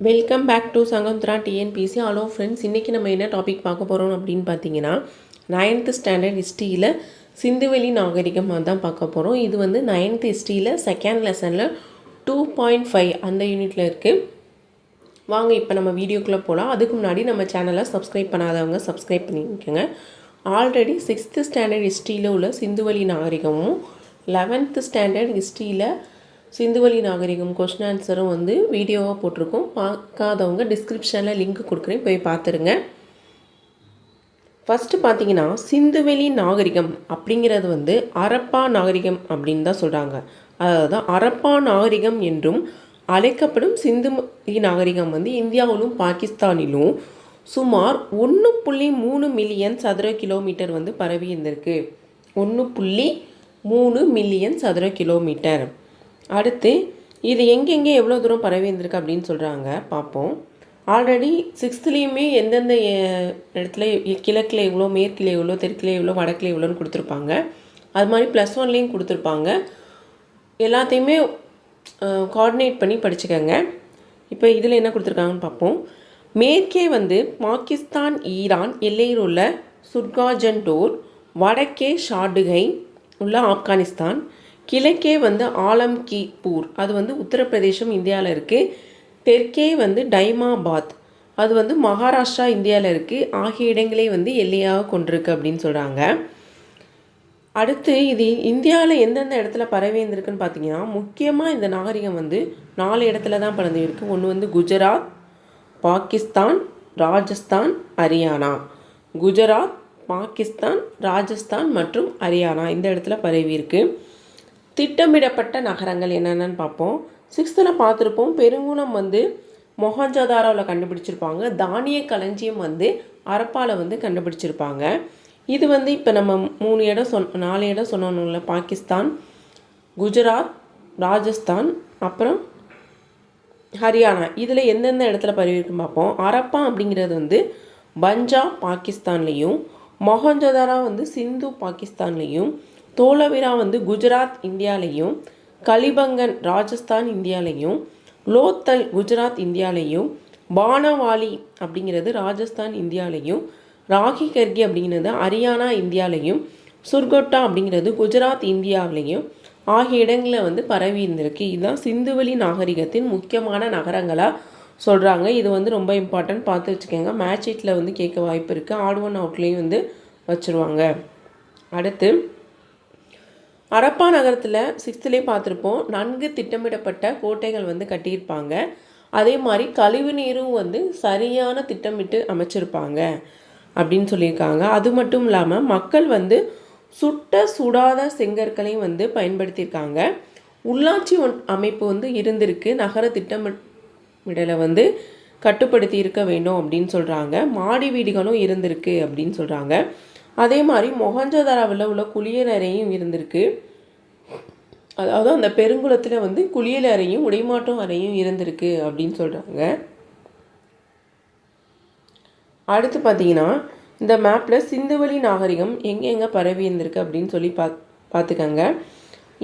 Welcome back to Sangamitra TNPSC hello friends இன்றைக்கி நம்ம என்ன டாபிக் பார்க்க போகிறோம் அப்படின்னு பார்த்தீங்கன்னா நைன்த்து ஸ்டாண்டர்ட் ஹிஸ்ட்ரியில் சிந்துவெளி நாகரிகம் தான் பார்க்க போகிறோம் இது வந்து நைன்த் ஹிஸ்ட்ரியில் செகண்ட் லெசனில் டூ பாயிண்ட் ஃபைவ் அந்த யூனிட்டில் இருக்குது வாங்க இப்போ நம்ம வீடியோக்குள்ளே போகலாம் அதுக்கு முன்னாடி நம்ம சேனலை சப்ஸ்கிரைப் பண்ணாதவங்க சப்ஸ்கிரைப் பண்ணிக்கோங்க. ஆல்ரெடி சிக்ஸ்த்து ஸ்டாண்டர்ட் ஹிஸ்ட்ரியில் உள்ள சிந்துவெளி நாகரிகமும் லெவன்த்து ஸ்டாண்டர்ட் ஹிஸ்ட்ரியில் சிந்துவலி நாகரிகம் கொஸ்டின் ஆன்சரும் வந்து வீடியோவாக போட்டிருக்கோம். பார்க்காதவங்க டிஸ்கிரிப்ஷனில் லிங்க் கொடுக்குறேன். போய் பார்த்துருங்க. ஃபஸ்ட்டு பார்த்தீங்கன்னா சிந்துவெளி நாகரிகம் அப்படிங்கிறது வந்து அரப்பா நாகரிகம் அப்படின்னு தான் சொல்கிறாங்க அதாவது அரப்பா நாகரிகம் என்றும் அழைக்கப்படும் சிந்துவெளி நாகரிகம் வந்து இந்தியாவிலும் பாகிஸ்தானிலும் சுமார் ஒன்று புள்ளி மூணு மில்லியன் சதுர கிலோமீட்டர் வந்து பரவி இருந்திருக்கு. ஒன்று புள்ளி மூணு மில்லியன் சதுர கிலோமீட்டர் அடுத்து இது எங்கெங்கே எவ்வளோ தூரம் பரவி இருந்திருக்கு அப்படின்னு சொல்கிறாங்க பார்ப்போம். ஆல்ரெடி சிக்ஸ்த்துலேயுமே எந்தெந்த இடத்துல கிழக்கில் எவ்வளோ மேற்கில் எவ்வளோ தெற்கில் எவ்வளோ வடக்கில் எவ்வளோன்னு கொடுத்துருப்பாங்க. அது மாதிரி ப்ளஸ் ஒன்லேயும் கொடுத்துருப்பாங்க. எல்லாத்தையுமே கோஆர்டினேட் பண்ணி படிச்சுக்கோங்க. இப்போ இதில் என்ன கொடுத்துருக்காங்கன்னு பார்ப்போம். மேற்கே வந்து பாகிஸ்தான் ஈரான் எல்லையில் உள்ள சுர்காஜன்டோர் வடக்கே ஷாடுகை உள்ள ஆப்கானிஸ்தான் கிழக்கே வந்து ஆலம்கீபூர். அது வந்து உத்தரப்பிரதேசம் இந்தியாவில் இருக்குது தெற்கே வந்து டைமாபாத். அது வந்து மகாராஷ்டிரா இந்தியாவில் இருக்குது ஆகிய இடங்களே வந்து எல்லையாக கொண்டிருக்கு அப்படின்னு சொல்கிறாங்க அடுத்து இது இந்தியாவில் எந்தெந்த இடத்துல பரவி இருந்திருக்குன்னு பார்த்தீங்கன்னா முக்கியமாக இந்த நாகரிகம் வந்து நாலு இடத்துல தான் பரவி ஒன்று வந்து குஜராத் பாகிஸ்தான் ராஜஸ்தான் ஹரியானா. குஜராத் பாகிஸ்தான் ராஜஸ்தான் மற்றும் ஹரியானா இந்த இடத்துல பரவி இருக்கு. திட்டமிடப்பட்ட நகரங்கள் என்னென்னு பார்ப்போம். சிக்ஸ்த்தில் பார்த்துருப்போம் பெருங்குளம் வந்து மொஹஞ்சதாரோவில் கண்டுபிடிச்சிருப்பாங்க. தானிய களஞ்சியம் வந்து அரப்பாவில் வந்து கண்டுபிடிச்சிருப்பாங்க. இது வந்து இப்போ நம்ம மூணு இடம் சொன் நாலு இடம் சொன்னோம்ல பாகிஸ்தான் குஜராத் ராஜஸ்தான் அப்புறம் ஹரியானா. இதில் எந்தெந்த இடத்துல பரவிருக்குன்னு பார்ப்போம். அரப்பா அப்படிங்கிறது வந்து பஞ்சாப் பாகிஸ்தான்லேயும் மொஹஞ்சதாரா வந்து சிந்து பாகிஸ்தான்லேயும் தோலவிரா வந்து குஜராத் இந்தியாலையும் கலிபங்கன் ராஜஸ்தான் இந்தியாலையும் லோத்தல் குஜராத் இந்தியாலையும் பானவாலி அப்படிங்கிறது ராஜஸ்தான் இந்தியாலையும் ராகி கர்கி அப்படிங்கிறது ஹரியானா இந்தியாலையும் சுர்கொட்டா அப்படிங்கிறது குஜராத் இந்தியாவிலையும் ஆகிய இடங்களில் வந்து பரவி இருந்திருக்கு. இதுதான் சிந்துவெளி நாகரிகத்தின் முக்கியமான நகரங்களாக சொல்கிறாங்க இது வந்து ரொம்ப இம்பார்ட்டன்ட் பார்த்து வச்சுக்கோங்க. மேட்ச் ஷீட்டில் வந்து கேட்க வாய்ப்பு இருக்குது ஆட் ஒன் அவுட்லேயும் வந்து வச்சுருவாங்க. அடுத்து அரப்பா நகரத்தில் சிக்ஸ்த்துலேயே பார்த்துருப்போம். நன்கு திட்டமிடப்பட்ட கோட்டைகள் வந்து கட்டியிருப்பாங்க. அதே மாதிரி கழிவு நீரும் வந்து சரியான திட்டமிட்டு அமைச்சிருப்பாங்க அப்படின்னு சொல்லியிருக்காங்க. அது மட்டும் இல்லாமல் மக்கள் வந்து சுட்ட சுடாத செங்கற்களையும் வந்து பயன்படுத்தியிருக்காங்க. உள்ளாட்சி ஒன்- அமைப்பு வந்து இருந்திருக்கு. நகர திட்டமிடலை வந்து கட்டுப்படுத்தி இருக்க வேண்டும் அப்படின்னு சொல்கிறாங்க மாடி வீடுகளும் இருந்திருக்கு அப்படின்னு சொல்கிறாங்க அதே மாதிரி மொஹஞ்சதாராவில் உள்ள குளியலறையும் இருந்திருக்கு. அதாவது அந்த பெருங்குளத்தில் வந்து குளியல் அறையும் உடைமாட்டம் அறையும் இருந்திருக்கு அப்படின்னு சொல்கிறாங்க அடுத்து பார்த்தீங்கன்னா இந்த மேப்பில் சிந்துவெளி நாகரிகம் எங்கெங்கே பரவி இருந்திருக்கு அப்படின்னு சொல்லி பாத் பார்த்துக்கங்க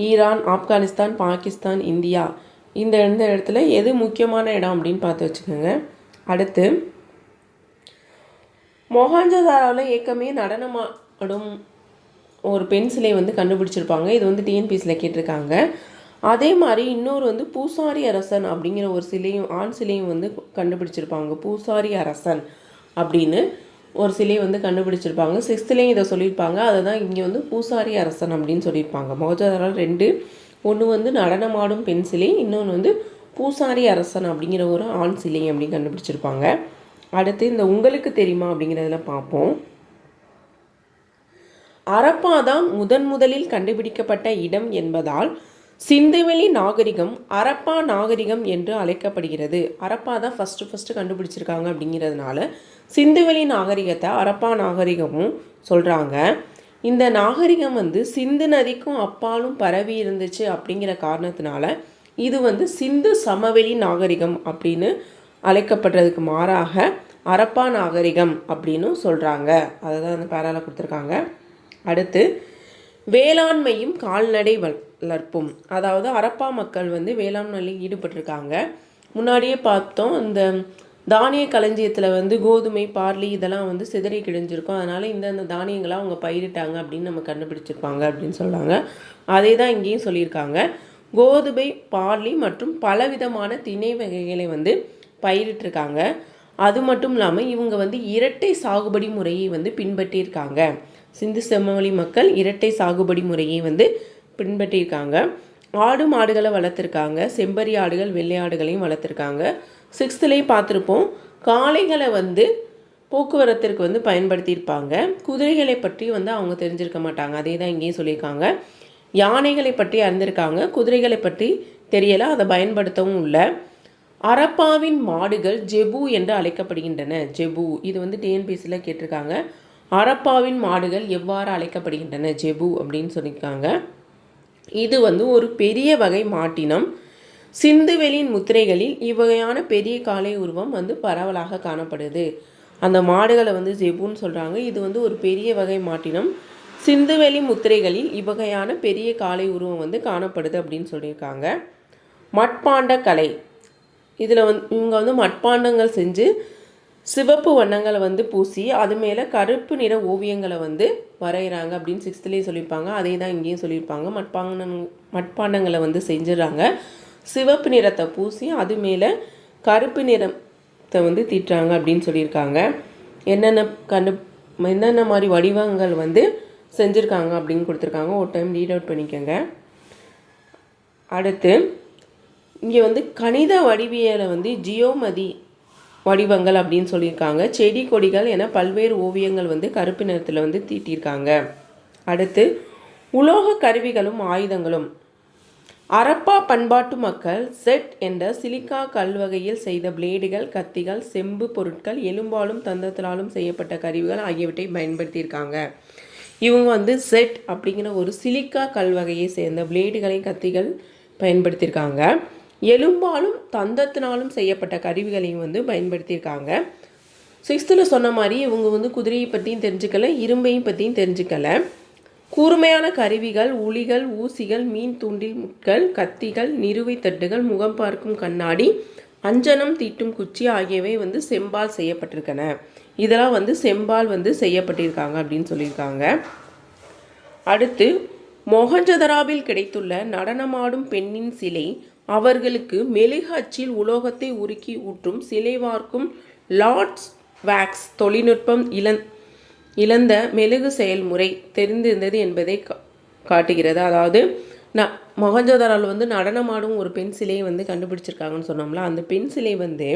ஈரான் ஆப்கானிஸ்தான் பாகிஸ்தான் இந்தியா. இந்த இந்த இடத்துல எது முக்கியமான இடம் அப்படின்னு பார்த்து வச்சுக்கோங்க. அடுத்து மொஹாஞ்சதாராவில் ஏக்கமே நடனமாடும் ஒரு பெண் சிலை வந்து கண்டுபிடிச்சிருப்பாங்க. இது வந்து டிஎன்பிசியில் கேட்டிருக்காங்க. அதே மாதிரி இன்னொரு வந்து பூசாரி அரசன் அப்படிங்கிற ஒரு சிலையும் ஆண் சிலையும் வந்து கண்டுபிடிச்சிருப்பாங்க. பூசாரி அரசன் அப்படின்னு ஒரு சிலையை வந்து கண்டுபிடிச்சிருப்பாங்க. சிக்ஸ்த்துலேயும் இதை சொல்லியிருப்பாங்க. அதை தான் இங்கே வந்து பூசாரி அரசன் அப்படின்னு சொல்லியிருப்பாங்க. மொஹாஞ்சதாராவில் ரெண்டு ஒன்று வந்து நடனமாடும் பெண் சிலை இன்னொன்று வந்து பூசாரி அரசன் அப்படிங்கிற ஒரு ஆண் சிலை அப்படின்னு கண்டுபிடிச்சிருப்பாங்க. அடுத்து இந்த உங்களுக்கு தெரியுமா அப்படிங்கிறதுல பார்ப்போம். அரப்பா தான் முதன் முதலில் கண்டுபிடிக்கப்பட்ட இடம் என்பதால் சிந்துவெளி நாகரிகம் அரப்பா நாகரிகம் என்று அழைக்கப்படுகிறது. அரப்பா தான் ஃபஸ்ட்டு ஃபஸ்ட்டு கண்டுபிடிச்சிருக்காங்க அப்படிங்கிறதுனால சிந்துவெளி நாகரிகத்தை அரப்பா நாகரிகமும் சொல்கிறாங்க இந்த நாகரிகம் வந்து சிந்து நதிக்கும் அப்பாலும் பரவி இருந்துச்சு அப்படிங்கிற காரணத்தினால இது வந்து சிந்து சமவெளி நாகரிகம் அப்படின்னு அழைக்கப்படுறதுக்கு மாறாக அரப்பா நாகரிகம் அப்படின்னு சொல்கிறாங்க அதை தான் அந்த பேரால கொடுத்துருக்காங்க. அடுத்து வேளாண்மையும் கால்நடை வளர்ப்பும். அதாவது அரப்பா மக்கள் வந்து வேளாண்மையில் ஈடுபட்டிருக்காங்க. முன்னாடியே பார்த்தோம் இந்த தானிய களஞ்சியத்தில் வந்து கோதுமை பார்லி இதெல்லாம் வந்து சிதறி கிழிஞ்சிருக்கும். அதனால் இந்தந்த தானியங்களை அவங்க பயிரிட்டாங்க அப்படின்னு நம்ம கண்டுபிடிச்சிருப்பாங்க அப்படின்னு சொல்கிறாங்க அதே தான் இங்கேயும் சொல்லியிருக்காங்க. கோதுமை பார்லி மற்றும் பலவிதமான திணை வகைகளை வந்து பயிரிட்டிருக்காங்க. அது மட்டும் இல்லாமல் இவங்க வந்து இரட்டை சாகுபடி முறையை வந்து பின்பற்றியிருக்காங்க. சிந்து செம்மொழி மக்கள் இரட்டை சாகுபடி முறையை வந்து பின்பற்றியிருக்காங்க. ஆடு மாடுகளை வளர்த்துருக்காங்க. செம்பரி ஆடுகள் வெள்ளை ஆடுகளையும் வளர்த்துருக்காங்க. சிக்ஸ்த்துலேயும் பார்த்துருப்போம் காளைகளை வந்து போக்குவரத்திற்கு வந்து பயன்படுத்தியிருப்பாங்க. குதிரைகளை பற்றி வந்து அவங்க தெரிஞ்சிருக்க மாட்டாங்க. அதே தான் இங்கேயும் சொல்லியிருக்காங்க. யானைகளை பற்றி அறிந்திருக்காங்க. குதிரைகளை பற்றி தெரியலை. அதை பயன்படுத்தவும் இல்லை. அரப்பாவின் மாடுகள் ஜெபு என்று அழைக்கப்படுகின்றன. ஜெபு இது வந்து டிஎன்பிசியில் கேட்டிருக்காங்க. அரப்பாவின் மாடுகள் எவ்வாறு அழைக்கப்படுகின்றன? ஜெபு அப்படின்னு சொல்லியிருக்காங்க. இது வந்து ஒரு பெரிய வகை மாட்டினம். சிந்துவெளியின் முத்திரைகளில் இவ்வகையான பெரிய காளை உருவம் வந்து பரவலாக காணப்படுது. அந்த மாடுகளை வந்து ஜெபுன்னு சொல்கிறாங்க இது வந்து ஒரு பெரிய வகை மாட்டினம். சிந்துவெளி முத்திரைகளில் இவ்வகையான பெரிய காளை உருவம் வந்து காணப்படுது அப்படின்னு சொல்லியிருக்காங்க. மட்பாண்ட கலை. இதில் வந்து இவங்க வந்து மட்பாண்டங்கள் செஞ்சு சிவப்பு வண்ணங்களை வந்து பூசி அது மேலே கருப்பு நிற ஓவியங்களை வந்து வரைகிறாங்க அப்படின்னு சிக்ஸ்த்துலேயே சொல்லியிருப்பாங்க. அதே தான் இங்கேயும் சொல்லியிருப்பாங்க. மட்பாண்டங் மட்பாண்டங்களை வந்து செஞ்சிடறாங்க. சிவப்பு நிறத்தை பூசி அது மேலே கருப்பு நிறத்தை வந்து தீட்டுறாங்க அப்படின்னு சொல்லியிருக்காங்க. என்னென்ன கண்டு என்னென்ன மாதிரி வடிவங்கள் வந்து செஞ்சுருக்காங்க அப்படின்னு கொடுத்துருக்காங்க. ஒரு டைம் ரீட் அவுட் பண்ணிக்கோங்க. அடுத்து இங்கே வந்து கணித வடிவியலை வந்து ஜியோமதி வடிவங்கள் அப்படின்னு சொல்லியிருக்காங்க. செடி கொடிகள் என பல்வேறு ஓவியங்கள் வந்து கருப்பு நிறத்தில் வந்து தீட்டியிருக்காங்க. அடுத்து உலோக கருவிகளும் ஆயுதங்களும். அரப்பா பண்பாட்டு மக்கள் செட் என்ற சிலிக்கா கல்வகையில் செய்த பிளேடுகள் கத்திகள் செம்பு பொருட்கள் எலும்பாலும் தந்தத்தினாலும் செய்யப்பட்ட கருவிகள் ஆகியவற்றை பயன்படுத்தியிருக்காங்க. இவங்க வந்து செட் அப்படிங்கிற ஒரு சிலிக்கா கல்வகையை சேர்ந்த பிளேடுகளை கத்திகள் பயன்படுத்தியிருக்காங்க. எலும்பாலும் தந்தத்தினாலும் செய்யப்பட்ட கருவிகளையும் வந்து பயன்படுத்தியிருக்காங்க. சிக்ஸ்த்தில் சொன்ன மாதிரி இவங்க வந்து குதிரையை பற்றியும் தெரிஞ்சுக்கல இரும்பையும் பற்றியும் தெரிஞ்சுக்கல. கூர்மையான கருவிகள் உளிகள் ஊசிகள் மீன் தூண்டில் முட்கள் கத்திகள் நிறுவை தட்டுகள் முகம் பார்க்கும் கண்ணாடி அஞ்சனம் தீட்டும் குச்சி ஆகியவை வந்து செம்பால் செய்யப்பட்டிருக்கன. இதெல்லாம் வந்து செம்பால் வந்து செய்யப்பட்டிருக்காங்க அப்படின்னு சொல்லியிருக்காங்க. அடுத்து மொஹஞ்சதராவில் கிடைத்துள்ள நடனமாடும் பெண்ணின் சிலை அவர்களுக்கு மெழுகு அச்சில் உலோகத்தை உருக்கி ஊற்றும் சிலை வார்க்கும் லார்ட்ஸ் வேக்ஸ் தொழில்நுட்பம் இழந் இழந்த மெழுகு செயல்முறை தெரிந்திருந்தது என்பதை கா காட்டுகிறது. அதாவது ந மொஹஞ்சதாரால் வந்து நடனமாடும் ஒரு பெண் சிலையை வந்து கண்டுபிடிச்சிருக்காங்கன்னு சொன்னோம்ல அந்த பெண் சிலை வந்து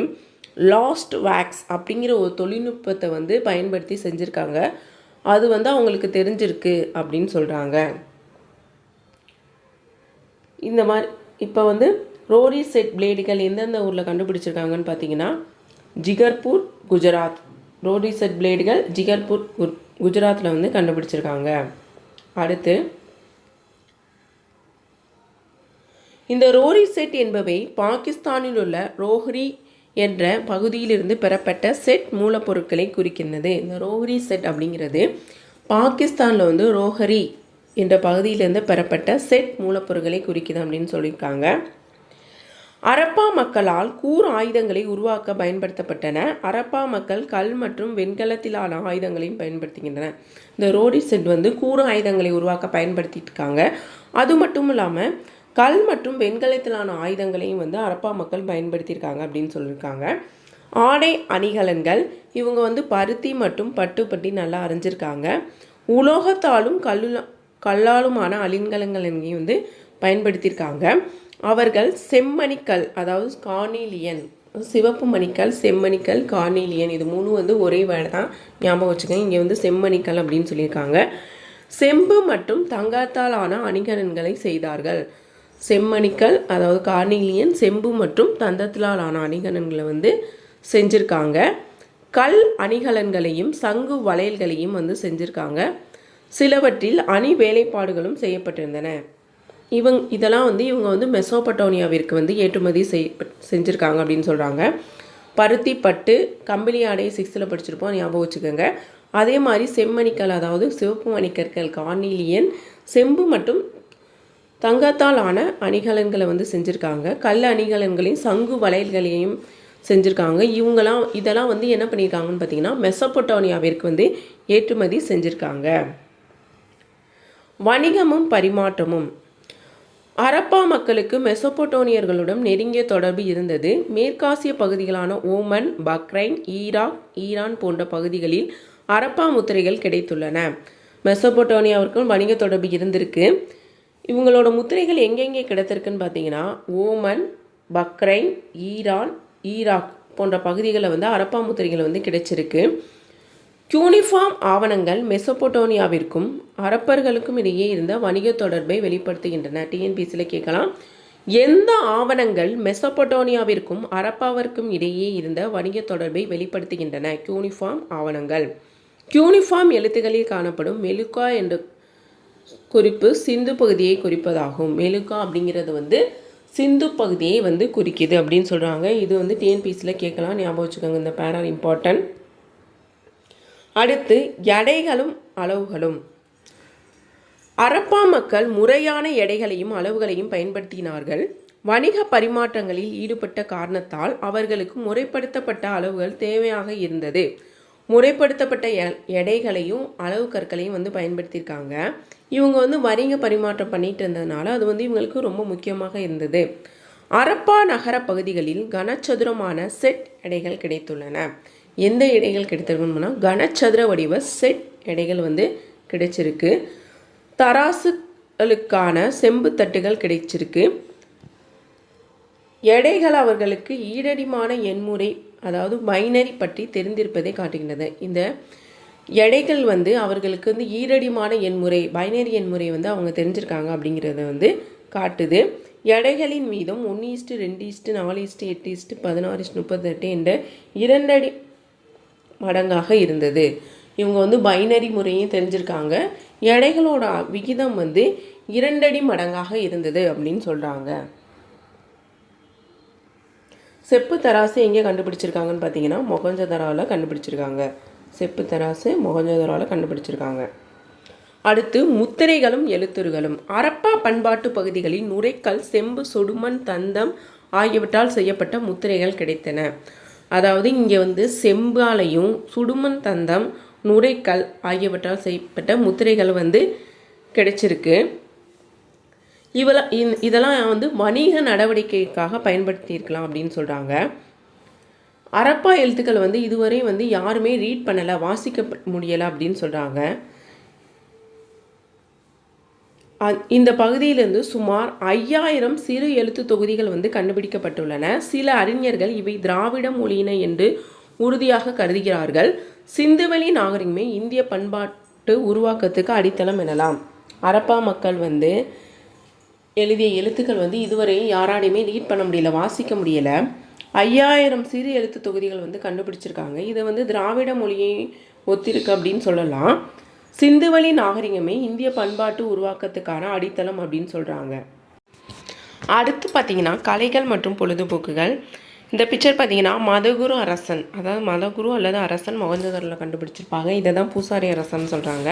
லாஸ்ட் வேக்ஸ் அப்படிங்கிற ஒரு தொழில்நுட்பத்தை வந்து பயன்படுத்தி செஞ்சுருக்காங்க. அது வந்து அவங்களுக்கு தெரிஞ்சிருக்கு அப்படின்னு சொல்கிறாங்க இந்த மாதிரி இப்போ வந்து ரோரி செட் பிளேடுகள் எந்தெந்த ஊரில் கண்டுபிடிச்சிருக்காங்கன்னு பார்த்தீங்கன்னா ஜிகர்பூர் குஜராத். ரோரி செட் பிளேடுகள் ஜிகர்பூர் கு குஜராத்தில் வந்து கண்டுபிடிச்சிருக்காங்க. அடுத்து இந்த ரோரி செட் என்பவை பாகிஸ்தானில் உள்ள ரோஹ்ரி என்ற பகுதியிலிருந்து பெறப்பட்ட செட் மூலப்பொருட்களை குறிக்கின்றது. இந்த ரோஹ்ரி செட் அப்படிங்கிறது பாகிஸ்தானில் வந்து ரோஹரி என்ற பகுதியிலிருந்து பெறப்பட்ட செட் மூலப்பொருட்களை குறிக்குது அப்படின்னு சொல்லியிருக்காங்க. அரப்பா மக்களால் கூர் ஆயுதங்களை உருவாக்க பயன்படுத்தப்பட்டன. அரப்பா மக்கள் கல் மற்றும் வெண்கலத்திலான ஆயுதங்களையும் பயன்படுத்துகின்றன இந்த ரோடி செட் வந்து கூர் ஆயுதங்களை உருவாக்க பயன்படுத்திட்டு இருக்காங்க. அது மட்டும் இல்லாமல் கல் மற்றும் வெண்கலத்திலான ஆயுதங்களையும் வந்து அரப்பா மக்கள் பயன்படுத்தியிருக்காங்க அப்படின்னு சொல்லியிருக்காங்க. ஆடை அணிகலன்கள் இவங்க வந்து பருத்தி மற்றும் பட்டு பட்டி நல்லா அரைஞ்சிருக்காங்க உலோகத்தாலும் கல்லுல கல்லாலுமான அலிங்கலங்களையும் வந்து பயன்படுத்தியிருக்காங்க. அவர்கள் செம்மணிக்கல் அதாவது கார்னீலியன் சிவப்பு மணிக்கல் செம்மணிக்கல் கார்னீலியன் இது மூணு வந்து ஒரே வேலை தான் ஞாபகம் வச்சுக்கோங்க. இங்கே வந்து செம்மணிக்கல் அப்படின்னு சொல்லியிருக்காங்க. செம்பு மற்றும் தங்கத்தால் ஆன அணிகலன்களை செய்தார்கள். செம்மணிக்கல் அதாவது கார்னீலியன் செம்பு மற்றும் தந்தத்திலால் ஆன அணிகலன்களை வந்து செஞ்சுருக்காங்க. கல் அணிகலன்களையும் சங்கு வளையல்களையும் வந்து செஞ்சுருக்காங்க. சிலவற்றில் அணி வேலைப்பாடுகளும் செய்யப்பட்டிருந்தன. இவங் இதெல்லாம் வந்து இவங்க வந்து மெசோபட்டோனியாவிற்கு வந்து ஏற்றுமதி செய் செஞ்சுருக்காங்க அப்படின்னு சொல்கிறாங்க பருத்தி பட்டு கம்பளி ஆடை சிக்ஸ்த்தில் படிச்சிருப்போம் ஞாபகம் வச்சுக்கோங்க. அதே மாதிரி செம்மணிக்கல் அதாவது சிவப்பு மணிக்கற்கள் கார்னிலியன் செம்பு மற்றும் தங்கத்தால் ஆன அணிகலன்களை வந்து செஞ்சுருக்காங்க. கல் அணிகலன்களையும் சங்கு வளையல்களையும் செஞ்சுருக்காங்க. இவங்களாம் இதெல்லாம் வந்து என்ன பண்ணியிருக்காங்கன்னு பார்த்தீங்கன்னா மெசப்பொட்டோனியாவிற்கு வந்து ஏற்றுமதி செஞ்சுருக்காங்க. வணிகமும் பரிமாற்றமும். அரப்பா மக்களுக்கு மெசொப்பொட்டோனியர்களுடன் நெருங்கிய தொடர்பு இருந்தது. மேற்காசிய பகுதிகளான ஓமன் பக்ரைன் ஈராக் ஈரான் போன்ற பகுதிகளில் அரப்பா முத்திரைகள் கிடைத்துள்ளன. மெசொப்பொட்டோனியாவிற்கும் வணிக தொடர்பு இருந்திருக்கு. இவங்களோட முத்திரைகள் எங்கெங்கே கிடைத்திருக்குன்னு பார்த்தீங்கன்னா ஓமன் பக்ரைன் ஈரான் ஈராக் போன்ற பகுதிகளில் வந்து அரப்பா முத்திரைகள் வந்து கிடைச்சிருக்கு. யூனிஃபார்ம் ஆவணங்கள் மெசொப்பொட்டோனியாவிற்கும் அரப்பர்களுக்கும் இடையே இருந்த வணிக தொடர்பை வெளிப்படுத்துகின்றன. டிஎன்பிசியில் கேட்கலாம். எந்த ஆவணங்கள் மெசொப்பொட்டோனியாவிற்கும் அரப்பாவிற்கும் இடையே இருந்த வணிக தொடர்பை வெளிப்படுத்துகின்றன? யூனிஃபார்ம் ஆவணங்கள். யூனிஃபார்ம் எழுத்துக்களில் காணப்படும் மெலுக்கா என்ற குறிப்பு சிந்து பகுதியை குறிப்பதாகும். மெலுக்கா அப்படிங்கிறது வந்து சிந்து பகுதியை வந்து குறிக்குது அப்படின்னு சொல்கிறாங்க இது வந்து டிஎன்பிசியில் கேட்கலாம். ஞாபகம் வச்சுக்கோங்க. இந்த பேரா இம்பார்ட்டன்ட். அடுத்து எடைகளும் அளவுகளும். அரப்பா மக்கள் முறையான எடைகளையும் அளவுகளையும் பயன்படுத்தினார்கள். வணிக பரிமாற்றங்களில் ஈடுபட்ட காரணத்தால் அவர்களுக்கு முறைப்படுத்தப்பட்ட அளவுகள் தேவையாக இருந்தது. முறைப்படுத்தப்பட்ட எ- எடைகளையும் அளவு கற்களையும் வந்து பயன்படுத்தியிருக்காங்க. இவங்க வந்து வணிக பரிமாற்றம் பண்ணிட்டு இருந்ததுனால அது வந்து இவங்களுக்கு ரொம்ப முக்கியமாக இருந்தது. அரப்பா நகர பகுதிகளில் கனச்சதுரமான செட் எடைகள் கிடைத்துள்ளன. எந்த எடைகள் கிடைத்திருக்குன்னா கனச்சதுர வடிவ செட் எடைகள் வந்து கிடைச்சிருக்கு. தராசுகளுக்கான செம்பு தட்டுகள் கிடைச்சிருக்கு. எடைகள் அவர்களுக்கு ஈடடிமான எண்முறை அதாவது பைனரி பற்றி தெரிந்திருப்பதை காட்டுகின்றது. இந்த எடைகள் வந்து அவர்களுக்கு வந்து ஈரடிமான எண்முறை பைனரி எண்முறை வந்து அவங்க தெரிஞ்சிருக்காங்க அப்படிங்கிறத வந்து காட்டுது. எடைகளின் மீதும் ஒன்று இஸ்ட்டு ரெண்டு இஸ்ட்டு நாலு இஸ்ட்டு எட்டு இஸ்ட்டு பதினாறு இஸ்ட்டு முப்பத்தெட்டு என்ற இரண்டடி மடங்காக இருந்தது. இவங்க வந்து பைனரி முறையும் தெரிஞ்சிருக்காங்க. எடைகளோட விகிதம் வந்து இரண்டடி மடங்காக இருந்தது அப்படின்னு சொல்கிறாங்க செப்பு தராசு எங்கே கண்டுபிடிச்சிருக்காங்கன்னு பார்த்தீங்கன்னா மொகஞ்சதராவில் கண்டுபிடிச்சிருக்காங்க. செப்பு தராசு மொகஞ்சதராவில் கண்டுபிடிச்சிருக்காங்க. அடுத்து முத்திரைகளும் எழுத்துருகளும். அரப்பா பண்பாட்டு பகுதிகளில் நுரைக்கல் செம்பு சொடுமண் தந்தம் ஆகியவற்றால் செய்யப்பட்ட முத்திரைகள் கிடைத்தன. அதாவது இங்கே வந்து செம்பாலையும் சுடுமண் தந்தம் நுரைக்கல் ஆகியவற்றால் செய்யப்பட்ட முத்திரைகள் வந்து கிடைச்சிருக்கு. இவெல்லாம் இதெல்லாம் வந்து வணிக நடவடிக்கைக்காக பயன்படுத்தியிருக்கலாம் அப்படின்னு சொல்கிறாங்க அரப்பா எழுத்துக்கள் வந்து இதுவரை வந்து யாருமே ரீட் பண்ணலை வாசிக்க முடியலை அப்படின்னு சொல்கிறாங்க இந்த பகுதியிலிருந்து சுமார் ஐயாயிரம் சிறு எழுத்து தொகுதிகள் வந்து கண்டுபிடிக்கப்பட்டுள்ளன. சில அறிஞர்கள் இவை திராவிட மொழியின என்று உறுதியாக கருதுகிறார்கள். சிந்துவெளி நாகரிகமே இந்திய பண்பாட்டு உருவாக்கத்துக்கு அடித்தளம் எனலாம். அரப்பா மக்கள் வந்து எழுதிய எழுத்துக்கள் வந்து இதுவரை யாராலையுமே ரீட் பண்ண முடியல வாசிக்க முடியல. ஐயாயிரம் சிறு எழுத்து தொகுதிகள் வந்து கண்டுபிடிச்சிருக்காங்க. இதை வந்து திராவிட மொழியை ஒத்திருக்கு அப்படின்னு சொல்லலாம். சிந்துவெளி நாகரிகமே இந்திய பண்பாட்டு உருவாக்கத்துக்கான அடித்தளம் அப்படின்னு சொல்கிறாங்க அடுத்து பார்த்தீங்கன்னா கலைகள் மற்றும் பொழுதுபோக்குகள். இந்த பிக்சர் பார்த்தீங்கன்னா மதகுரு அரசன். அதாவது மதகுரு அல்லது அரசன் மொகஞ்சதரில் கண்டுபிடிச்சிருப்பாங்க. இதை தான் பூசாரி அரசன் சொல்கிறாங்க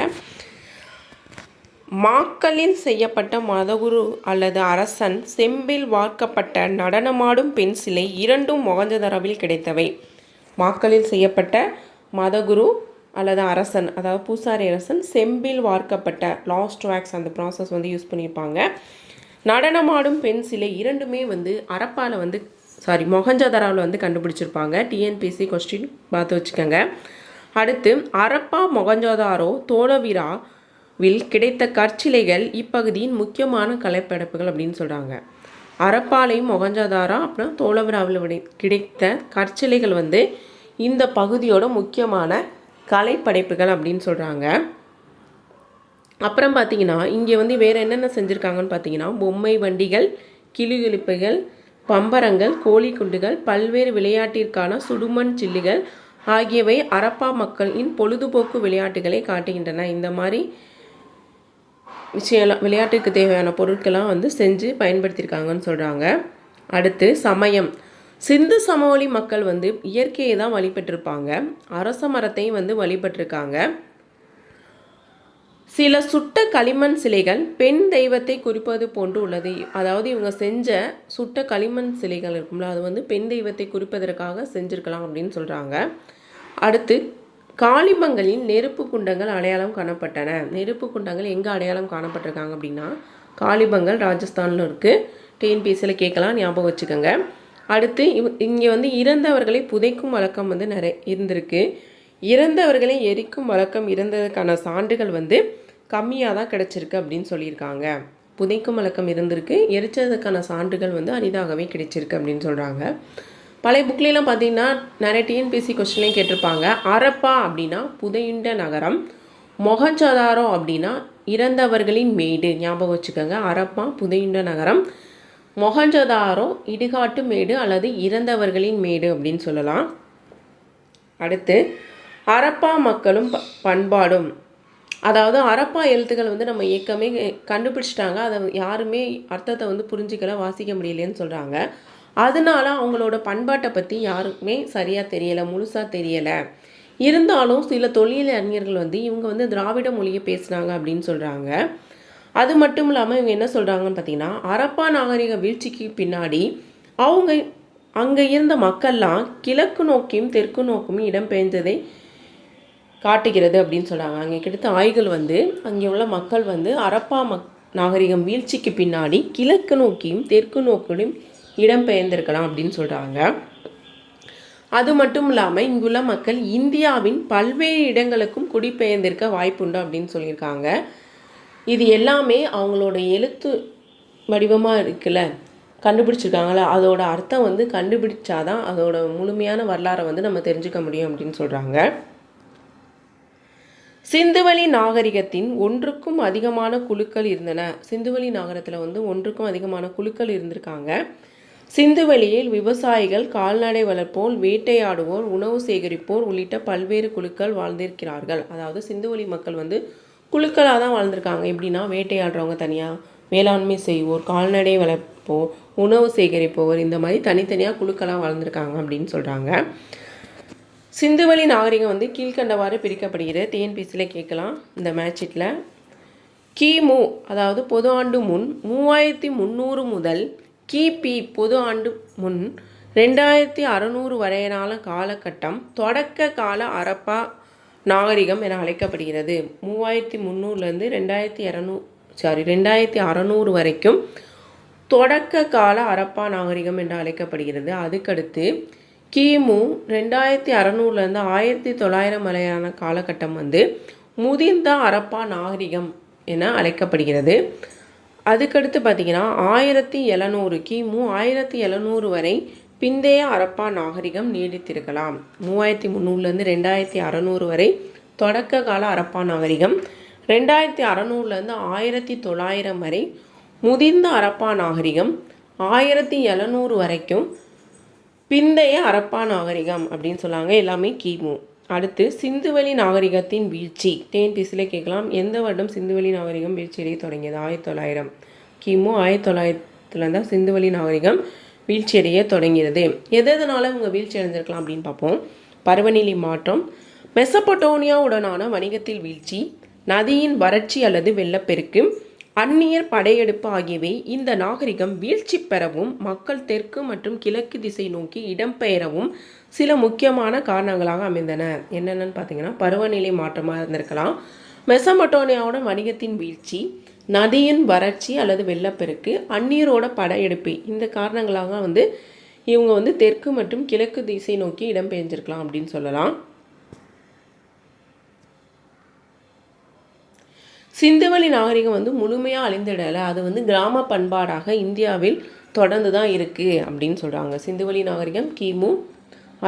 மாக்களில் செய்யப்பட்ட மதகுரு அல்லது அரசன் செம்பில் வார்க்கப்பட்ட நடனமாடும் பெண் சிலை இரண்டும் மொகஞ்சதராவில் கிடைத்தவை. மாக்களில் செய்யப்பட்ட மதகுரு அல்லது அரசன் அதாவது பூசாரி அரசன் செம்பில் வார்க்கப்பட்ட லாஸ்ட் வேக்ஸ் அந்த ப்ராசஸ் வந்து யூஸ் பண்ணியிருப்பாங்க. நடனமாடும் பெண் சிலை இரண்டுமே வந்து அரப்பால் வந்து சாரி மொகஞ்சதராவில் வந்து கண்டுபிடிச்சிருப்பாங்க. டிஎன்பிசி கொஸ்டின் பார்த்து வச்சுக்கோங்க. அடுத்து அரப்பா மொகஞ்சதாரோ தோலவிராவில் கிடைத்த கற்சிலைகள் இப்பகுதியின் முக்கியமான கலைப்படைப்புகள் அப்படின்னு சொல்கிறாங்க அரப்பாலையும் மொகஞ்சதாரா அப்புறம் தோலவிராவில் கிடைத்த கற்சிலைகள் வந்து இந்த பகுதியோட முக்கியமான கலைப்படைப்புகள் அப்படின்னு சொல்கிறாங்க அப்புறம் பார்த்தீங்கன்னா இங்கே வந்து வேறு என்னென்ன செஞ்சுருக்காங்கன்னு பார்த்தீங்கன்னா பொம்மை வண்டிகள் கிளிகிழிப்புகள் பம்பரங்கள் கோழிக்குண்டுகள் பல்வேறு விளையாட்டிற்கான சுடுமண் சில்லுகள் ஆகியவை அரப்பா மக்களின் பொழுதுபோக்கு விளையாட்டுகளை காட்டுகின்றன. இந்த மாதிரி விஷயம்லாம் விளையாட்டுக்கு தேவையான பொருட்கள்லாம் வந்து செஞ்சு பயன்படுத்தியிருக்காங்கன்னு சொல்கிறாங்க அடுத்து சமயம். சிந்து சமவெளி மக்கள் வந்து இயற்கையை தான் வழிபட்டிருப்பாங்க. அரச மரத்தையும் வந்து வழிபட்டிருக்காங்க. சில சுட்ட களிமண் சிலைகள் பெண் தெய்வத்தை குறிப்பது போன்று உள்ளது. அதாவது இவங்க செஞ்ச சுட்ட களிமண் சிலைகள் இருக்கும்ல அது வந்து பெண் தெய்வத்தை குறிப்பதற்காக செஞ்சுருக்கலாம் அப்படின்னு சொல்கிறாங்க அடுத்து காளிமங்களில் நெருப்பு குண்டங்கள் அடையாளம் காணப்பட்டன. நெருப்பு குண்டங்கள் எங்கே அடையாளம் காணப்பட்டிருக்காங்க அப்படின்னா காளிமங்கள் ராஜஸ்தானில் இருக்குது டிஎன்பிஎஸ்சியில் கேட்கலாம் ஞாபகம் வச்சுக்கோங்க. அடுத்து இவ் இங்கே வந்து இறந்தவர்களை புதைக்கும் வழக்கம் வந்து நிறைய இருந்திருக்கு. இறந்தவர்களை எரிக்கும் வழக்கம் இருந்ததுக்கான சான்றுகள் வந்து கம்மியாக தான் கிடச்சிருக்கு அப்படின்னு சொல்லியிருக்காங்க. புதைக்கும் வழக்கம் இருந்திருக்கு எரிச்சதுக்கான சான்றுகள் வந்து அரிதாகவே கிடைச்சிருக்கு அப்படின்னு சொல்கிறாங்க பழைய புக்லாம் பார்த்தீங்கன்னா நிறைய டிஎன்பிசி கொஸ்டின்லையும் கேட்டிருப்பாங்க. அரப்பா அப்படின்னா புதையுண்ட நகரம் மொகஞ்சதாரோ அப்படின்னா இறந்தவர்களின் மேடு. ஞாபகம் வச்சுக்கோங்க அரப்பா புதையுண்ட நகரம் மொகஞ்சதாரோ இடுகாட்டு மேடு அல்லது இறந்தவர்களின் மேடு அப்படின்னு சொல்லலாம். அடுத்து அரப்பா மக்களும் ப- பண்பாடும். அதாவது அரப்பா எழுத்துக்கள் வந்து நம்ம இயக்கமே கண்டுபிடிச்சிட்டாங்க. அதை யாருமே அர்த்தத்தை வந்து புரிஞ்சிக்கல வாசிக்க முடியலன்னு சொல்கிறாங்க அதனால அவங்களோட பண்பாட்டை பற்றி யாருக்குமே சரியாக தெரியலை முழுசாக தெரியலை. இருந்தாலும் சில தொழில் அறிஞர்கள் வந்து இவங்க வந்து திராவிட மொழியை பேசுனாங்க அப்படின்னு சொல்கிறாங்க அது மட்டும் இல்லாமல் இவங்க என்ன சொல்கிறாங்கன்னு பார்த்தீங்கன்னா அரப்பா நாகரிக வீழ்ச்சிக்கு பின்னாடி அவங்க அங்கே இருந்த மக்கள்லாம் கிழக்கு நோக்கியும் தெற்கு நோக்கியும் இடம்பெயர்ந்ததை காட்டுகிறது அப்படின்னு சொல்கிறாங்க அங்கே கிட்ட ஆய்கள் வந்து அங்கே உள்ள மக்கள் வந்து அரப்பா மக் நாகரிகம் வீழ்ச்சிக்கு பின்னாடி கிழக்கு நோக்கியும் தெற்கு நோக்கியும் இடம்பெயர்ந்திருக்கலாம் அப்படின்னு சொல்கிறாங்க அது மட்டும் இல்லாமல் இங்குள்ள மக்கள் இந்தியாவின் பல்வேறு இடங்களுக்கும் குடிபெயர்ந்திருக்க வாய்ப்புண்டு அப்படின்னு சொல்லியிருக்காங்க. இது எல்லாமே அவங்களோட எழுத்து வடிவமாக இருக்குல்ல? கண்டுபிடிச்சிருக்காங்கள அதோட அர்த்தம் வந்து கண்டுபிடிச்சாதான் அதோட முழுமையான வரலாறை வந்து நம்ம தெரிஞ்சுக்க முடியும் அப்படின்னு சொல்கிறாங்க சிந்துவெளி நாகரிகத்தின் ஒன்றுக்கும் அதிகமான குழுக்கள் இருந்தன. சிந்துவெளி நாகரத்தில் வந்து ஒன்றுக்கும் அதிகமான குழுக்கள் இருந்திருக்காங்க. சிந்துவெளியில் விவசாயிகள் கால்நடை வளர்ப்போர் வேட்டையாடுவோர் உணவு சேகரிப்போர் உள்ளிட்ட பல்வேறு குழுக்கள் வாழ்ந்திருக்கிறார்கள். அதாவது சிந்துவெளி மக்கள் வந்து குழுக்களாக தான் வாழ்ந்திருக்காங்க. எப்படின்னா வேட்டையாடுறவங்க தனியாக வேளாண்மை செய்வோர் கால்நடை வளர்ப்போர் உணவு சேகரிப்போர் இந்த மாதிரி தனித்தனியாக குழுக்களாக வாழ்ந்திருக்காங்க அப்படின்னு சொல்கிறாங்க சிந்துவெளி நாகரிகம் வந்து கீழ்க்கண்டவாறு பிரிக்கப்படுகிறது. டிஎன்பிசியில் கேட்கலாம் இந்த மேட்சிட்டில் கிமு அதாவது பொது ஆண்டு முன் மூவாயிரத்தி முந்நூறு முதல் கிபி பொது ஆண்டு முன் ரெண்டாயிரத்தி அறநூறு வரையிலான காலகட்டம் தொடக்க கால அரப்பா நாகரிகம் என அழைக்கப்படுகிறது. மூவாயிரத்தி முந்நூறுலேருந்து ரெண்டாயிரத்தி இரநூ சாரி ரெண்டாயிரத்தி அறநூறு வரைக்கும் தொடக்க கால அரப்பா நாகரிகம் என்று அழைக்கப்படுகிறது. அதுக்கடுத்து கிமு ரெண்டாயிரத்தி அறநூறுலேருந்து ஆயிரத்தி தொள்ளாயிரம் வரையான காலகட்டம் வந்து முதிர்ந்த அரப்பா நாகரிகம் என அழைக்கப்படுகிறது. அதுக்கடுத்து பார்த்தீங்கன்னா ஆயிரத்தி எழுநூறு கிமு ஆயிரத்தி எழுநூறு வரை பிந்தைய அரப்பா நாகரிகம் நீடித்திருக்கலாம். மூவாயிரத்தி முந்நூறுலேருந்து ரெண்டாயிரத்தி அறநூறு வரை தொடக்க கால அரப்பா நாகரிகம். ரெண்டாயிரத்தி அறநூறுலேருந்து ஆயிரத்தி தொள்ளாயிரம் வரை முதிர்ந்த அரப்பா நாகரிகம். ஆயிரத்தி எழுநூறு வரைக்கும் பிந்தைய அரப்பா நாகரிகம் அப்படின்னு சொல்லுவாங்க எல்லாமே கிமு. அடுத்து சிந்துவெளி நாகரிகத்தின் வீழ்ச்சி. டிஎன்பிசியில் கேட்கலாம். எந்த வருடம் சிந்துவெளி நாகரிகம் வீழ்ச்சியடைய தொடங்கியது? ஆயிரத்தி தொள்ளாயிரம் கிமு ஆயிரத்தி தொள்ளாயிரத்துலேருந்து சிந்துவெளி நாகரிகம் வீழ்ச்சியடைய தொடங்கியது. எது எதனால் இவங்க வீழ்ச்சி அடைஞ்சிருக்கலாம் அப்படின்னு பார்ப்போம். பருவநிலை மாற்றம். மெசப்பட்டோனியாவுடனான வணிகத்தில் வீழ்ச்சி நதியின் வறட்சி அல்லது வெள்ளப்பெருக்கு அந்நியர் படையெடுப்பு ஆகியவை இந்த நாகரிகம் வீழ்ச்சி பெறவும் மக்கள் தெற்கு மற்றும் கிழக்கு திசை நோக்கி இடம்பெயரவும் சில முக்கியமான காரணங்களாக அமைந்தன. என்னென்னு பார்த்தீங்கன்னா பருவநிலை மாற்றமாக இருந்திருக்கலாம். மெசமட்டோனியாவுடன் வணிகத்தின் வீழ்ச்சி நதியின் வறட்சி அல்லது வெள்ளப்பெருக்கு அந்நீரோட படையெடுப்பு. இந்த காரணங்களாக வந்து இவங்க வந்து தெற்கு மற்றும் கிழக்கு திசை நோக்கி இடம்பெயர்ந்திருக்கலாம் அப்படின்னு சொல்லலாம். சிந்துவெளி நாகரிகம் வந்து முழுமையாக அழிந்திடலை. அது வந்து கிராம பண்பாடாக இந்தியாவில் தொடர்ந்து தான் இருக்குது அப்படின்னு சொல்கிறாங்க சிந்துவெளி நாகரிகம் கிமு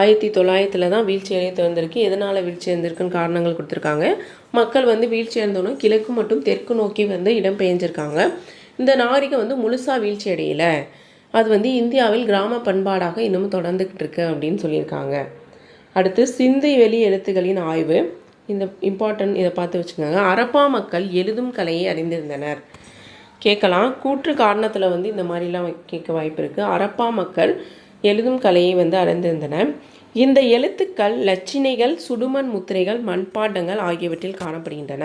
ஆயிரத்தி தொள்ளாயிரத்தில் தான் வீழ்ச்சி அடைய திறந்திருக்கு. எதனால் வீழ்ச்சி அடைந்திருக்குன்னு காரணங்கள் கொடுத்துருக்காங்க. மக்கள் வந்து வீழ்ச்சி அடைந்தோன்னா கிழக்கு மற்றும் தெற்கு நோக்கி வந்து இடம் பெயர்ந்திருக்காங்க. இந்த நாகரிகம் வந்து முழுசாக வீழ்ச்சி அடையலை. அது வந்து இந்தியாவில் கிராம பண்பாடாக இன்னமும் தொடர்ந்துக்கிட்டு இருக்கு அப்படின்னு சொல்லியிருக்காங்க. அடுத்து சிந்தை வெளி எழுத்துக்களின் ஆய்வு. இந்த இம்பார்ட்டன்ட் இதை பார்த்து வச்சுக்கோங்க. அரப்பா மக்கள் எழுதும் கலையை அறிந்திருந்தனர். கேட்கலாம். கூற்று காரணத்தில் வந்து இந்த மாதிரிலாம் கேட்க வாய்ப்பு இருக்குது அரப்பா மக்கள் எழுதும் கலையை வந்து அறிந்திருந்தன இந்த எழுத்துக்கள் லட்சினைகள் சுடுமண் முத்திரைகள் மண்பாண்டங்கள் ஆகியவற்றில் காணப்படுகின்றன.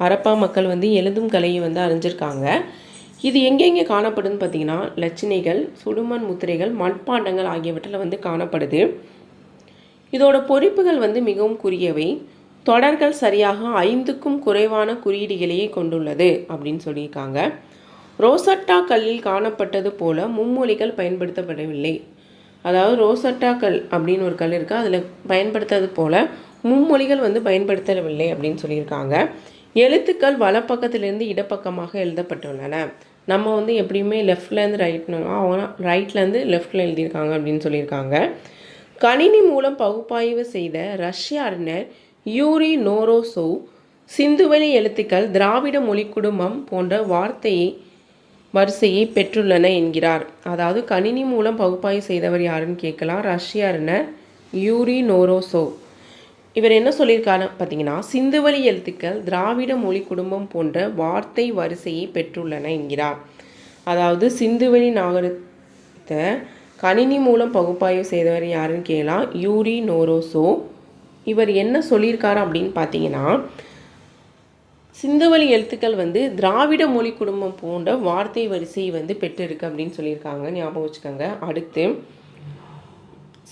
ஹரப்பா மக்கள் வந்து எழுதும் கலையை வந்து அறிஞ்சிருக்காங்க. இது எங்கெங்கே காணப்படுதுன்னு பார்த்தீங்கன்னா லட்சணைகள் சுடுமண் முத்திரைகள் மண்பாண்டங்கள் ஆகியவற்றில் வந்து காணப்படுது. இதோட பொறிப்புகள் வந்து மிகவும் குறுகியவை. தொடர்கள் சரியாக ஐந்துக்கும் குறைவான குறியீடுகளையே கொண்டுள்ளது அப்படின்னு சொல்லியிருக்காங்க. ரோசட்டா கல்லில் காணப்பட்டது போல மும்மொழிகள் பயன்படுத்தப்படவில்லை. அதாவது ரோசட்டா கல் அப்படின்னு ஒரு கல் இருக்குது அதில் பயன்படுத்துறது போல் மும்மொழிகள் வந்து பயன்படுத்தவில்லை அப்படின்னு சொல்லியிருக்காங்க. எழுத்துக்கள் வலப்பக்கத்திலேருந்து இடப்பக்கமாக எழுதப்பட்டுள்ளன. நம்ம வந்து எப்படியுமே லெஃப்ட்லேருந்து ரைட்னு அவங்க ரைட்லேருந்து லெஃப்டில் எழுதியிருக்காங்க அப்படின்னு சொல்லியிருக்காங்க. கணினி மூலம் பகுப்பாய்வு செய்த ரஷ்ய அறிஞர் யூரி நோரோசோவ் சிந்துவெளி எழுத்துக்கள் திராவிட மொழி குடும்பம் போன்ற வார்த்தையை வரிசையை பெற்றுள்ளன என்கிறார். அதாவது கணினி மூலம் பகுப்பாய்வு செய்தவர் யாருன்னு கேட்கலாம். ரஷ்ய யூரி நோரோசோ இவர் என்ன சொல்லியிருக்காரு பார்த்தீங்கன்னா சிந்துவெளி எழுத்துக்கள் திராவிட மொழி குடும்பம் போன்ற வார்த்தை வரிசையை பெற்றுள்ளன என்கிறார். அதாவது சிந்துவெளி நாகரத்தை கணினி மூலம் பகுப்பாய்வு செய்தவர் யாருன்னு கேட்கலாம். யூரி நோரோசோ இவர் என்ன சொல்லியிருக்காரு அப்படின்னு பார்த்தீங்கன்னா சிந்துவழி எழுத்துக்கள் வந்து திராவிட மொழி குடும்பம் போன்ற வார்த்தை வரிசை வந்து பெற்றிருக்கு அப்படின்னு சொல்லியிருக்காங்க. ஞாபகம் வச்சுக்கோங்க. அடுத்து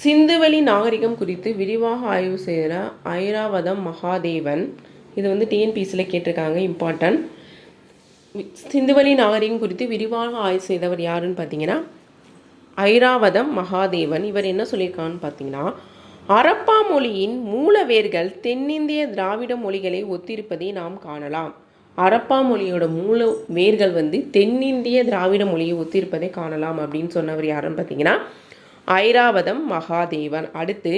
சிந்துவெளி நாகரிகம் குறித்து விரிவாக ஆய்வு செய்கிற ஐராவதம் மகாதேவன். இது வந்து டிஎன்பிசியில் கேட்டிருக்காங்க. இம்பார்ட்டன்ட் சிந்துவெளி நாகரிகம் குறித்து விரிவாக ஆய்வு செய்தவர் யாருன்னு பார்த்தீங்கன்னா ஐராவதம் மகாதேவன். இவர் என்ன சொல்லியிருக்கான்னு பார்த்தீங்கன்னா அரப்பா மொழியின் மூல வேர்கள் தென்னிந்திய திராவிட மொழிகளை ஒத்திருப்பதை நாம் காணலாம். அரப்பா மொழியோட மூல வேர்கள் வந்து தென்னிந்திய திராவிட மொழியை ஒத்திருப்பதை காணலாம் அப்படின்னு சொன்னவர் யாருன்னு பார்த்தீங்கன்னா ஐராவதம் மகாதேவன். அடுத்து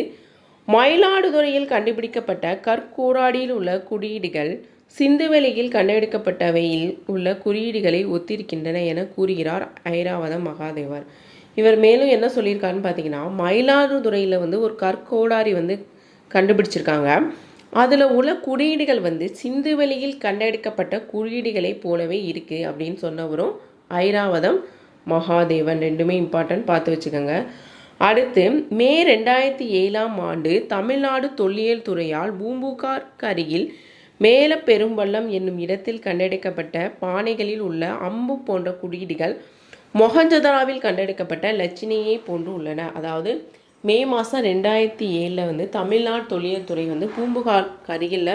மயிலாடுதுறையில் கண்டுபிடிக்கப்பட்ட கற்கூராடியில் உள்ள குறியீடுகள் சிந்துவெளியில் கண்டெடுக்கப்பட்டவையில் உள்ள குறியீடுகளை ஒத்திருக்கின்றன என கூறுகிறார் ஐராவதம் மகாதேவர். இவர் மேலும் என்ன சொல்லியிருக்காருன்னு பார்த்தீங்கன்னா மயிலாடுதுறையில் வந்து ஒரு கற்கோடாரி வந்து கண்டுபிடிச்சிருக்காங்க. அதில் உள்ள குறியீடுகள் வந்து சிந்துவெளியில் கண்டெடுக்கப்பட்ட குறியீடுகளைப் போலவே இருக்குது அப்படின்னு சொன்னவரும் ஐராவதம் மகாதேவன் ரெண்டுமே இம்பார்ட்டன்ட் பார்த்து வச்சுக்கோங்க. அடுத்து மே ரெண்டாயிரத்தி ஏழாம் ஆண்டு தமிழ்நாடு தொல்லியல் துறையால் பூம்புகார்க்கு அருகில் மேல பெரும்பள்ளம் என்னும் இடத்தில் கண்டெடுக்கப்பட்ட பானைகளில் உள்ள அம்பு போன்ற குறியீடுகள் மொஹஞ்சதாராவில் கண்டெடுக்கப்பட்ட லட்சணியை போன்று உள்ளன. அதாவது மே மாதம் ரெண்டாயிரத்தி ஏழில் வந்து தமிழ்நாடு தொழில்துறை துறை வந்து பூம்புகார் அருகில்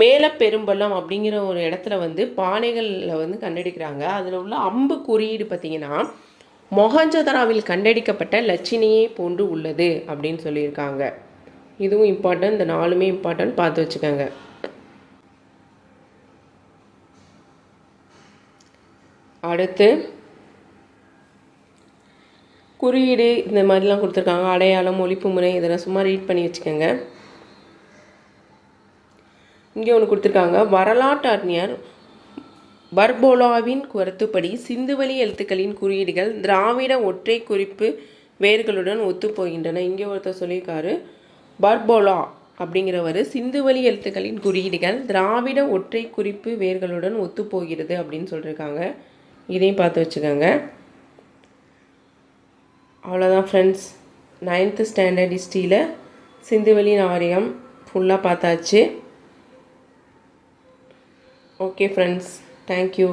மேலே பெரும்பள்ளம் அப்படிங்கிற ஒரு இடத்துல வந்து பானைகளில் வந்து கண்டெடுக்கிறாங்க. அதில் உள்ள அம்பு குறியீடு பார்த்திங்கன்னா மொஹஞ்சதராவில் கண்டெடுக்கப்பட்ட லட்சினியை போன்று உள்ளது அப்படின்னு சொல்லியிருக்காங்க. இதுவும் இம்பார்ட்டன்ட் இந்த நாலுமே இம்பார்ட்டன்ட் பார்த்து வச்சுக்கோங்க. அடுத்து குறியீடு இந்த மாதிரிலாம் கொடுத்துருக்காங்க. அடையாளம் ஒழிப்பு முறை இதெல்லாம் சும்மா ரீட் பண்ணி வச்சுக்கோங்க. இங்கே ஒன்று கொடுத்துருக்காங்க. வரலாற்று அறிஞர் பர்போலாவின் கருத்துப்படி சிந்துவெளி எழுத்துக்களின் குறியீடுகள் திராவிட ஒற்றை குறிப்பு வேர்களுடன் ஒத்துப்போகின்றன. இங்கே ஒருத்தர் சொல்லியிருக்காரு. பர்போலா அப்படிங்கிறவர் சிந்துவெளி எழுத்துக்களின் குறியீடுகள் திராவிட ஒற்றை குறிப்பு வேர்களுடன் ஒத்துப்போகிறது அப்படின்னு சொல்லியிருக்காங்க. இதையும் பார்த்து வச்சுக்கோங்க. அவ்வளோதான் ஃப்ரெண்ட்ஸ் நைன்த்து ஸ்டாண்டர்ட் ஹிஸ்ட்ரியில் சிந்துவெளி நாகரிகம் ஃபுல்லாக பார்த்தாச்சு. Okay friends thank you.